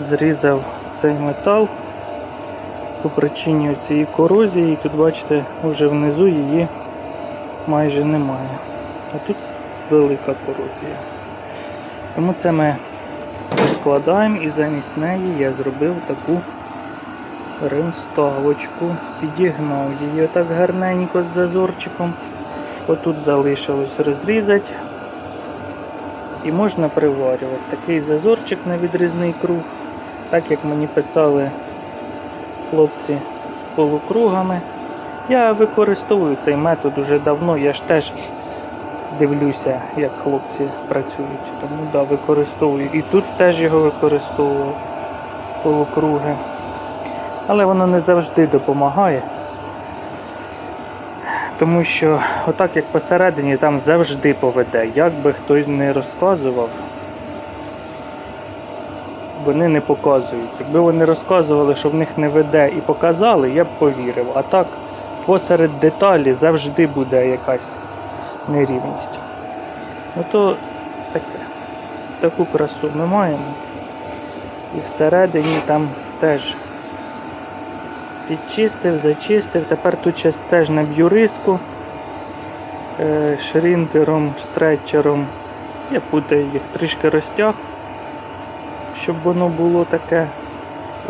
зрізав цей метал по причині цієї корозії. І тут, бачите, вже внизу її майже немає. А тут велика корозія. Тому це ми відкладаємо і замість неї я зробив таку ремставочку. Підігнав її отак гарненько з зазорчиком. Отут залишилось розрізати. І можна приварювати. Такий зазорчик на відрізний круг. Так як мені писали хлопці полукругами. Я використовую цей метод уже давно, я ж теж дивлюся, як хлопці працюють. Тому да, використовую. І тут теж його використовував полукруги. Але воно не завжди допомагає. Тому що отак як посередині там завжди поведе. Як би хтось не розказував, вони не показують. Якби вони розказували, що в них не веде і показали, я б повірив. А так, посеред деталі завжди буде якась нерівність. Ото таке. Таку красу ми маємо. І всередині там теж підчистив, зачистив. Тепер тут теж наб'ю риску е, шрінкером, стретчером. Я путаю їх, трішки розтяг, щоб воно було таке,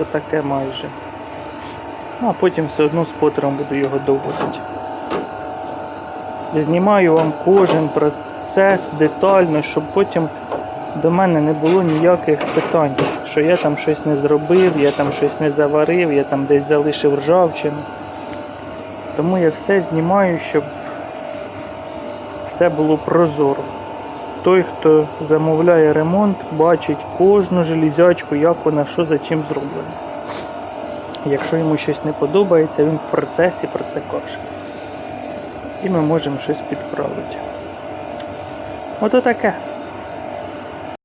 отаке майже. Ну, а потім все одно з потером буду його доводити. Знімаю вам кожен процес детально, щоб потім до мене не було ніяких питань, що я там щось не зробив, я там щось не заварив, я там десь залишив ржавчину. Тому я все знімаю, щоб все було прозоро. Той, хто замовляє ремонт, бачить кожну железячку, як вона, що за чим зроблена. Якщо йому щось не подобається, він в процесі про це каже. І ми можемо щось підправити. Ото таке.